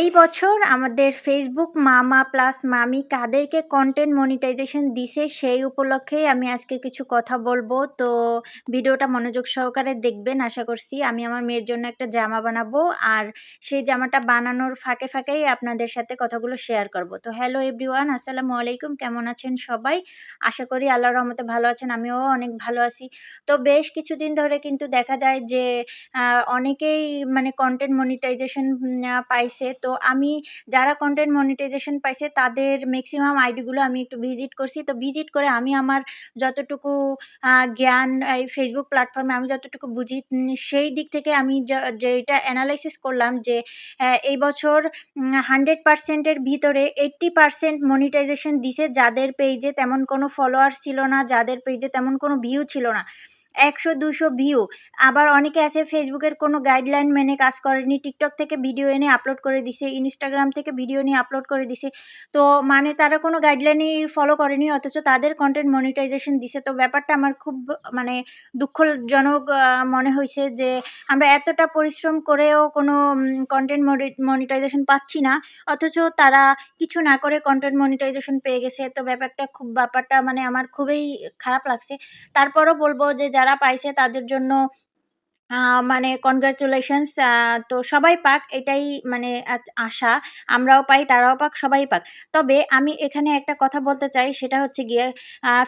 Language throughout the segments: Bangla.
এই বছর আমাদের ফেসবুক মামা প্লাস মামি কাদেরকে কন্টেন্ট মনিটাইজেশন দিছে সেই উপলক্ষেই আমি আজকে কিছু কথা বলব। তো ভিডিওটা মনোযোগ সহকারে দেখবেন, আশা করছি। আমি আমার মেয়ের জন্য একটা জামা বানাবো আর সেই জামাটা বানানোর ফাঁকে ফাঁকেই আপনাদের সাথে কথাগুলো শেয়ার করব। তো হ্যালো এভরিওয়ান আসসালামু আলাইকুম। কেমন আছেন সবাই? আশা করি আল্লাহর রহমতে ভালো আছেন, আমিও অনেক ভালো আছি। তো বেশ কিছুদিন ধরে কিন্তু দেখা যায় যে অনেকেই মানে কন্টেন্ট মনিটাইজেশন পাইছে। তো আমি যারা কন্টেন্ট মনিটাইজেশন পাইছে তাদের ম্যাক্সিমাম আইডিগুলো আমি একটু ভিজিট করছি। তো ভিজিট করে আমি আমার যতটুকু জ্ঞান, এই ফেসবুক প্ল্যাটফর্মে আমি যতটুকু বুঝি সেই দিক থেকে আমি যেটা অ্যানালাইসিস করলাম যে এই বছর হান্ড্রেড পার্সেন্টের ভিতরে এইট্টি পার্সেন্ট মনিটাইজেশন দিছে যাদের পেজে তেমন কোনো ফলোয়ার ছিল না, যাদের পেজে তেমন কোনো ভিউ ছিল না। একশো দুশো ভিউ আবার অনেকে আছে ফেসবুকের কোনো গাইডলাইন মেনে কাজ করেনি টিকটক থেকে ভিডিও এনে আপলোড করে দিছে ইনস্টাগ্রাম থেকে ভিডিও নিয়ে আপলোড করে দিছে। তো মানে তারা কোনো গাইডলাইনই ফলো করেনি, অথচ তাদের কন্টেন্ট মনিটাইজেশন দিছে। তো ব্যাপারটা আমার খুব মানে দুঃখজনক মনে হয়েছে যে আমরা এতটা পরিশ্রম করেও কোনো কন্টেন্ট মনিটাইজেশন পাচ্ছি না। অথচ তারা কিছু না করে কন্টেন্ট মনিটাইজেশন পেয়ে গেছে। তো ব্যাপারটা খুব, ব্যাপারটা মানে আমার খুবই খারাপ লাগছে। তারপরও বলব যে যারা যারা পাইছে তাদের জন্য মানে কনগ্রাচুলেশনস তো সবাই পাক, এটাই মানে আশা। আমরাও পাই, তারাও পাক, সবাই পাক। তবে আমি এখানে একটা কথা বলতে চাই, সেটা হচ্ছে গিয়ে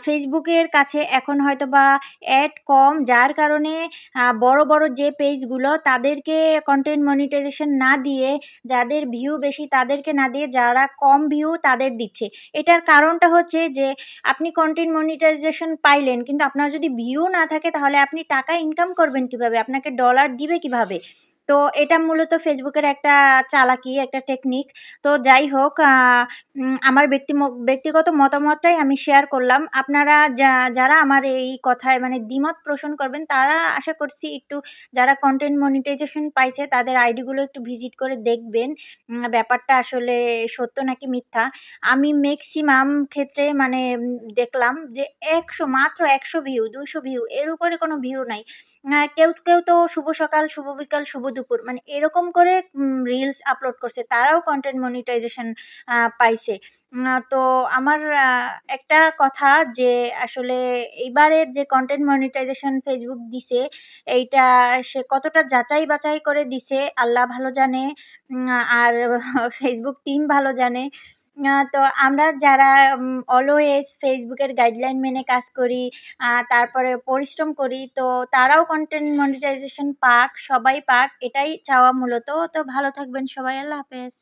ফেসবুকের কাছে এখন হয়তো বা অ্যাড কম, যার কারণে বড় বড় যে পেজগুলো, তাদেরকে কন্টেন্ট মনিটাইজেশন না দিয়ে, যাদের ভিউ বেশি, তাদেরকে না দিয়ে যারা কম ভিউ তাদের দিচ্ছে। এটার কারণটা হচ্ছে যে, আপনি কন্টেন্ট মনিটাইজেশন পাইলেন, কিন্তু আপনার যদি ভিউ না থাকে, তাহলে আপনি টাকা ইনকাম করবেন কীভাবে? আপনাকে ডলার দিবে কীভাবে? তো এটা মূলত ফেসবুকের একটা চালাকি, একটা টেকনিক তো যাই হোক আমার ব্যক্তি ব্যক্তিগত মতামতটাই আমি শেয়ার করলাম। আপনারা যারা আমার এই কথায় মানে দ্বিমত পোষণ করবেন, তারা আশা করছি একটু যারা কন্টেন্ট মনিটাইজেশন পাইছে, তাদের আইডিগুলো একটু ভিজিট করে দেখবেন। ব্যাপারটা আসলে সত্য নাকি মিথ্যা? আমি ম্যাক্সিমাম ক্ষেত্রে মানে দেখলাম যে একশো, মাত্র একশো ভিউ দুশো ভিউ এর উপরে কোনো ভিউ নাই। কেউ কেউ তো শুভ সকাল, শুভ বিকাল, শুভ দুপুর মানে এরকম করে রিলস আপলোড করছে, তারাও কন্টেন্ট মনিটাইজেশন পাইছে। তো আমার একটা কথা যে আসলে এইবারের যে কন্টেন্ট মনিটাইজেশন ফেসবুক দিছে, এইটা সে কতটা যাচাই বাছাই করে দিছে, আল্লাহ ভালো জানে আর ফেসবুক টিম ভালো জানে তো আমরা যারা অলওয়েজ ফেসবুকের গাইডলাইন মেনে কাজ করি তারপরে পরিশ্রম করি, তো তারাও কন্টেন্ট মনিটাইজেশন পাক, সবাই পাক, এটাই চাওয়া মূলত। তো ভালো থাকবেন সবাই, আল্লাহ হাফেজ।